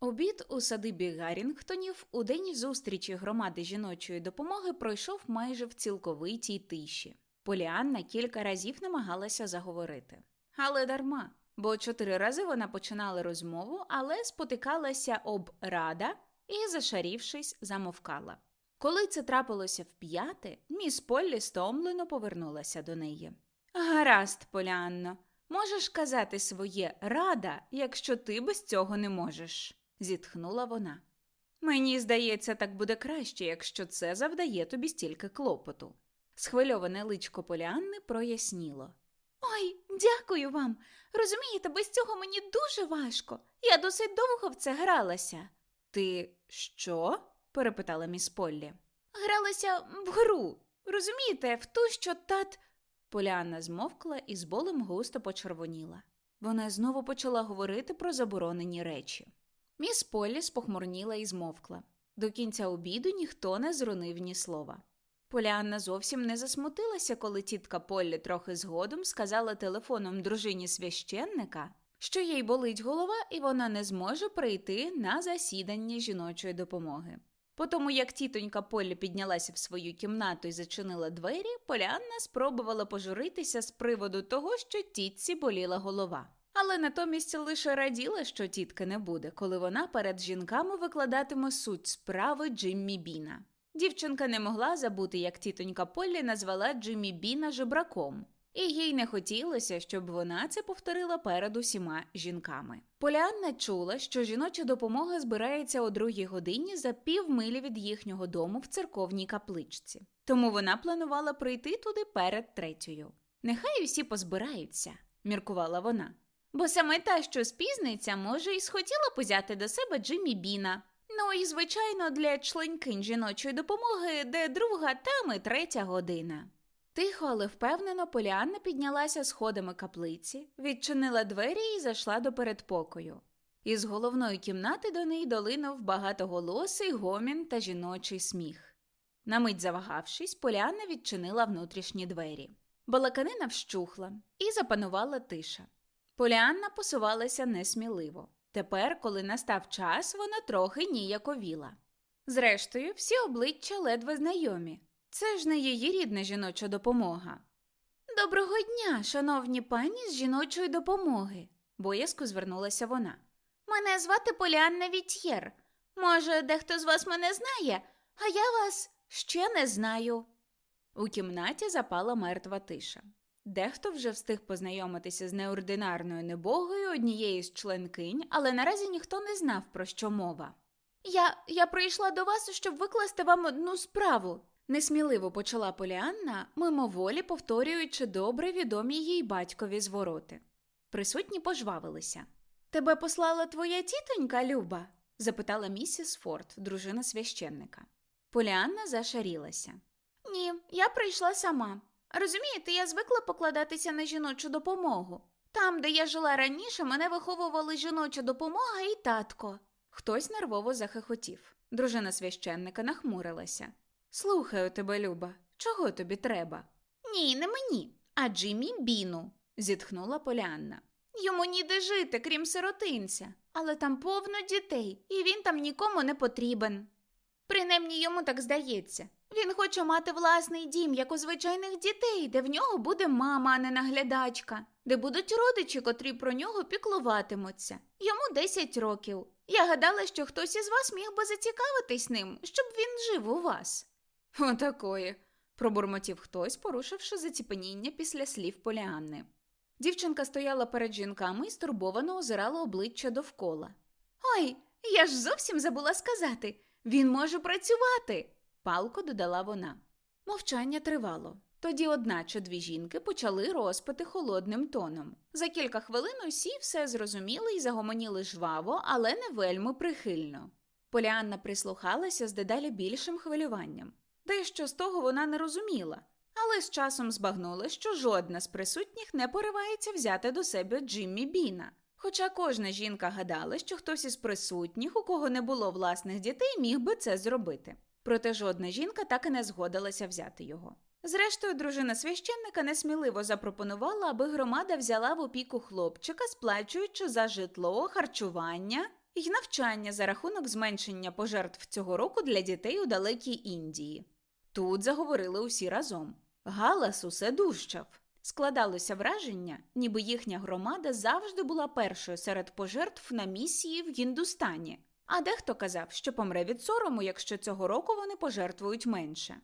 Обід у садибі Гаррінгтонів у день зустрічі громади жіночої допомоги пройшов майже в цілковитій тиші. Поліанна кілька разів намагалася заговорити. Але дарма, бо чотири рази вона починала розмову, але спотикалася об рада і, зашарівшись, замовкала. Коли це трапилося вп'яте, міс Поллі стомлено повернулася до неї. Гаразд, Поліанно, можеш казати своє рада, якщо ти без цього не можеш зітхнула вона. Мені здається, так буде краще, якщо це завдає тобі стільки клопоту. Схвильоване личко Поліанни проясніло. Ой, дякую вам. Розумієте, без цього мені дуже важко. Я досить довго в це гралася. Ти що? перепитала міс Поллі. Гралася в гру. Розумієте, в ту, що тат. Поліанна змовкла і з болем густо почервоніла. Вона знову почала говорити про заборонені речі. Міс Полі спохмурніла і змовкла. До кінця обіду ніхто не зрунив ні слова. Поліанна зовсім не засмутилася, коли тітка Поллі трохи згодом сказала телефоном дружині священника, що їй болить голова і вона не зможе прийти на засідання жіночої допомоги. Потому як тітонька Поллі піднялася в свою кімнату і зачинила двері, Поліанна спробувала пожуритися з приводу того, що тітці боліла голова. Але натомість лише раділа, що тітки не буде, коли вона перед жінками викладатиме суть справи Джиммі Біна. Дівчинка не могла забути, як тітонька Поллі назвала Джиммі Біна жебраком, і їй не хотілося, щоб вона це повторила перед усіма жінками. Поліанна чула, що жіноча допомога збирається о другій годині за півмилі від їхнього дому в церковній капличці. Тому вона планувала прийти туди перед третьою. Нехай усі позбираються, міркувала вона. Бо саме та, що спізниться, може, і схотіла позяти до себе Джиммі Біна. Ну і, звичайно, для членкинь жіночої допомоги, де друга, там і третя година. Тихо, але впевнено, Поліанна піднялася сходами каплиці, відчинила двері і зайшла до передпокою. Із головної кімнати до неї долинув багатоголосий гомін та жіночий сміх. На мить завагавшись, Поліанна відчинила внутрішні двері. Балаканина вщухла і запанувала тиша. Поліанна посувалася несміливо. Тепер, коли настав час, вона трохи ніяковіла. Зрештою, всі обличчя ледве знайомі. Це ж не її рідна жіноча допомога. Доброго дня, шановні пані з жіночої допомоги, боязко звернулася вона. Мене звати Поліанна Вітьєр. Може, дехто з вас мене знає, а я вас ще не знаю. У кімнаті запала мертва тиша. Дехто вже встиг познайомитися з неординарною небогою однієї з членкинь, але наразі ніхто не знав, про що мова. Я я прийшла до вас, щоб викласти вам одну справу, несміливо почала Поліанна, мимоволі повторюючи добре відомі їй батькові звороти. Присутні пожвавилися. Тебе послала твоя тітонька, Люба? запитала місіс Форд, дружина священника. Поліанна зашарілася. Ні, я прийшла сама. Розумієте, я звикла покладатися на жіночу допомогу. Там, де я жила раніше, мене виховували жіноча допомога і татко. Хтось нервово захихотів. Дружина священника нахмурилася. Слухаю тебе, Люба, чого тобі треба? Ні, не мені, а Джиммі Біну, зітхнула Поліанна. Йому ніде жити, крім сиротинця, але там повно дітей, і він там нікому не потрібен. Принаймні йому так здається. Він хоче мати власний дім, як у звичайних дітей, де в нього буде мама, а не наглядачка, де будуть родичі, котрі про нього піклуватимуться. Йому 10 років. Я гадала, що хтось із вас міг би зацікавитись ним, щоб він жив у вас. Отакої, пробурмотів хтось, порушивши заціпеніння після слів Поліанни. Дівчинка стояла перед жінками і стурбовано озирала обличчя довкола. Ой, я ж зовсім забула сказати. Він може працювати, палко додала вона. Мовчання тривало. Тоді одна чи дві жінки почали розпити холодним тоном. За кілька хвилин усі все зрозуміли і загомоніли жваво, але не вельми прихильно. Поліанна прислухалася з дедалі більшим хвилюванням. Дещо з того вона не розуміла, але з часом збагнула, що жодна з присутніх не поривається взяти до себе Джиммі Біна. Хоча кожна жінка гадала, що хтось із присутніх, у кого не було власних дітей, міг би це зробити. Проте жодна жінка так і не згодилася взяти його. Зрештою, дружина священника несміливо запропонувала, аби громада взяла в опіку хлопчика, сплачуючи за житло, харчування і навчання за рахунок зменшення пожертв цього року для дітей у далекій Індії. Тут заговорили усі разом. Галас усе дужчав. Складалося враження, ніби їхня громада завжди була першою серед пожертв на місії в Гіндустані, а дехто казав, що помре від сорому, якщо цього року вони пожертвують менше.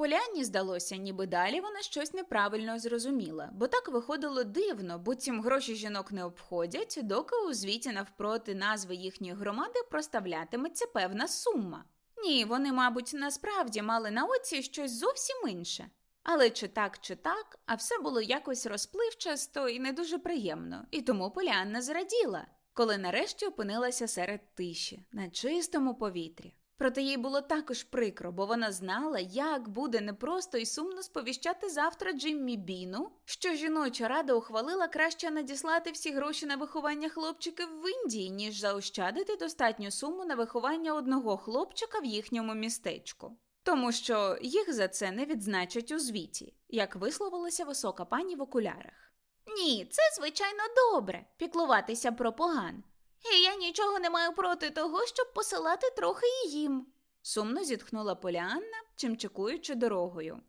Поляні здалося, ніби далі вона щось неправильно зрозуміла, бо так виходило дивно, буцім гроші жінок не обходять, доки у звіті навпроти назви їхньої громади проставлятиметься певна сума. Ні, вони, мабуть, насправді мали на оці щось зовсім інше. Але чи так, чи так, а все було якось розпливчасто і не дуже приємно, і тому Поліанна зраділа, коли нарешті опинилася серед тиші, на чистому повітрі. Проте їй було також прикро, бо вона знала, як буде непросто і сумно сповіщати завтра Джиммі Біну, що жіноча рада ухвалила краще надіслати всі гроші на виховання хлопчиків в Індії, ніж заощадити достатню суму на виховання одного хлопчика в їхньому містечку. Тому що їх за це не відзначать у звіті, як висловилася висока пані в окулярах. Ні, це звичайно добре піклуватися про поган. І я нічого не маю проти того, щоб посилати трохи і їм, сумно зітхнула Поліанна, чимчикуючи дорогою.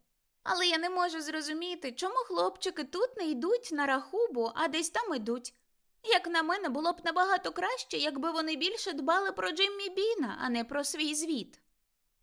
Але я не можу зрозуміти, чому хлопчики тут не йдуть на рахубу, а десь там ідуть. Як на мене, було б набагато краще, якби вони більше дбали про Джиммі Біна, а не про свій звіт.